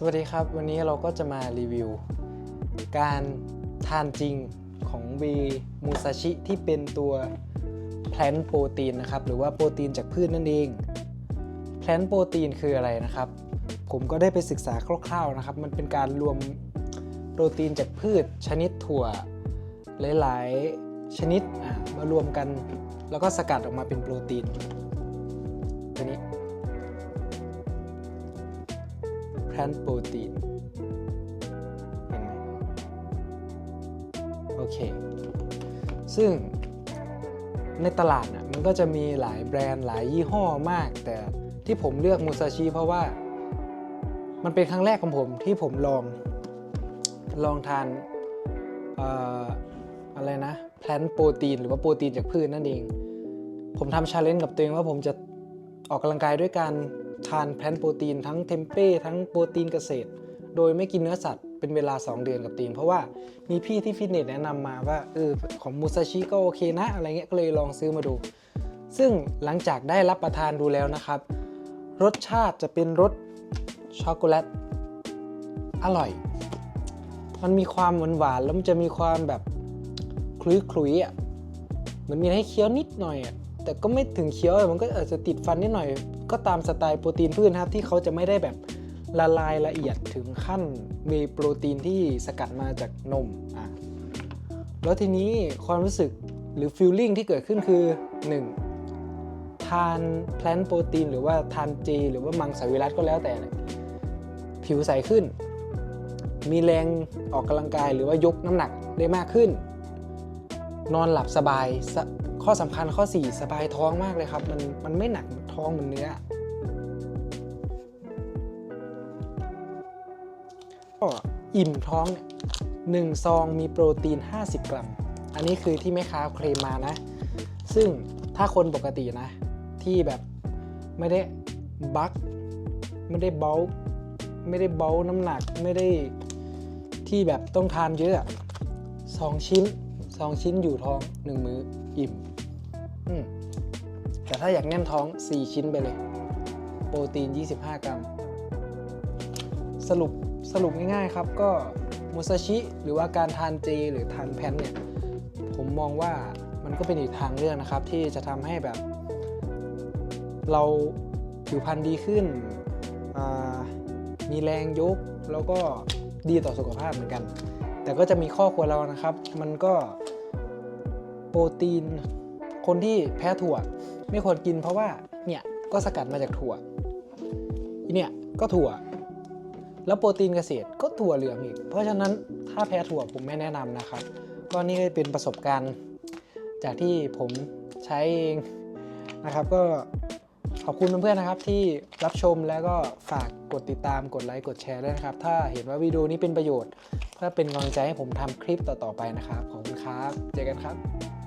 สวัสดีครับ วันนี้เราก็จะมารีวิว การทานจริงของวีมูซาชิที่เป็นตัวแพลนโปรตีนนะครับ หรือว่าโปรตีนจากพืชนั่นเองแพลนโปรตีนคืออะไรนะครับ ผมก็ได้ไปศึกษาคร่าวๆนะครับ มันเป็นการรวมโปรตีนจากพืชชนิดถั่ว หลายๆชนิดมารวมกัน แล้วก็สกัดออกมาเป็นโปรตีนตัวนี้ แพลนโปรตีนเห็นไหมโอเค ซึ่งในตลาดน่ะมันก็จะมีหลายแบรนด์หลายยี่ห้อมาก แต่ที่ผมเลือกมูซาชิเพราะว่า มันเป็นครั้งแรกของผมที่ผมลองลองทานอะไรนะแพลนโปรตีนหรือว่าโปรตีนจากพืชนั่นเอง ผมทำชาเลนจ์กับตัวเองว่าผมจะออกกำลังกายด้วยการ ทานแพลนโปรตีนทั้งเทมเป้ทั้งโปรตีนเกษตร โดยไม่กินเนื้อสัตว์เป็นเวลา 2 เดือนกับตีน เพราะว่ามีพี่ที่ฟิตเนสแนะนำมาว่าเออของมูซาชิก็โอเคนะ อะไรเงี้ยก็เลยลองซื้อมาดู ซึ่งหลังจากได้รับประทานดูแล้วนะครับ รสชาติจะเป็นรสช็อกโกแลตอร่อย มันมีความหวานหวานแล้วมันจะมีความแบบคลุยคลุยๆอะเหมือนมีให้เคี้ยวนิดหน่อยอะแต่ก็ไม่ถึงเคี้ยวมันก็อาจจะติดฟันนิดหน่อย ก็ตามสไตล์โปรตีนพืชนครับที่เขาจะไม่ได้แบบละลายละเอียดถึงขั้นมีโปรตีนที่สกัดมาจากนมอะแล้วทีนี้ความรู้สึกหรือฟีลลิ่งที่เกิดขึ้นคือ 1. ทานแพลนโปรตีนหรือว่าทานเจหรือว่ามังสวิรัตก็แล้วแต่ ผิวใสขึ้น มีแรงออกกำลังกายหรือว่ายกน้ำหนักได้มากขึ้น นอนหลับสบายข้อสำคัญข้อ 4 สบายท้องมากเลยครับ มันมันไม่หนัก ท้องเหมือนเนื้อก็อิ่มท้องเนี่ยหนึ่งซองมีโปรตีน 50 กรัม อันนี้คือที่แม่ค้าเคลมมานะ ซึ่งถ้าคนปกตินะ ที่แบบไม่ได้บักไม่ได้เบลไม่ได้เบลน้ำหนักไม่ได้ที่แบบต้องทานเยอะสองชิ้นสองชิ้นอยู่ท้องหนึ่งมื้ออิ่ม อืม แต่ถ้าอยากแน่นท้อง 4 ชิ้นไปเลย โปรตีน 25 กรัม สรุปสรุปง่ายๆครับ ก็มูซาชิหรือว่าการทานเจ หรือทานแพนเนี่ย ผมมองว่ามันก็เป็นอีกทางเลือกนะครับ ที่จะทำให้แบบ เราผิวพรรณดีขึ้น มีแรงยก แล้วก็ดีต่อสุขภาพเหมือนกัน แต่ก็จะมีข้อควรเรานะครับ มันก็โปรตีน คนที่แพ้ถั่วไม่ควรกินเพราะว่าเนี่ยก็สกัดมาจากถั่วเนี่ยก็ถั่ว แล้วโปรตีนเกษตรก็ถั่วเหลืองอีก เพราะฉะนั้นถ้าแพ้ถั่วผมไม่แนะนำนะครับ ก็นี่เป็นประสบการณ์จากที่ผมใช้เองนะครับ ก็ขอบคุณเพื่อนๆนะครับที่รับชมแล้วก็ฝากกดติดตามกดไลค์กดแชร์ด้วยนะครับ ถ้าเห็นว่าวิดีโอนี้เป็นประโยชน์เพื่อเป็นกำลังใจให้ผมทำคลิปต่อๆไปนะครับ ขอบคุณครับ เจอกันครับ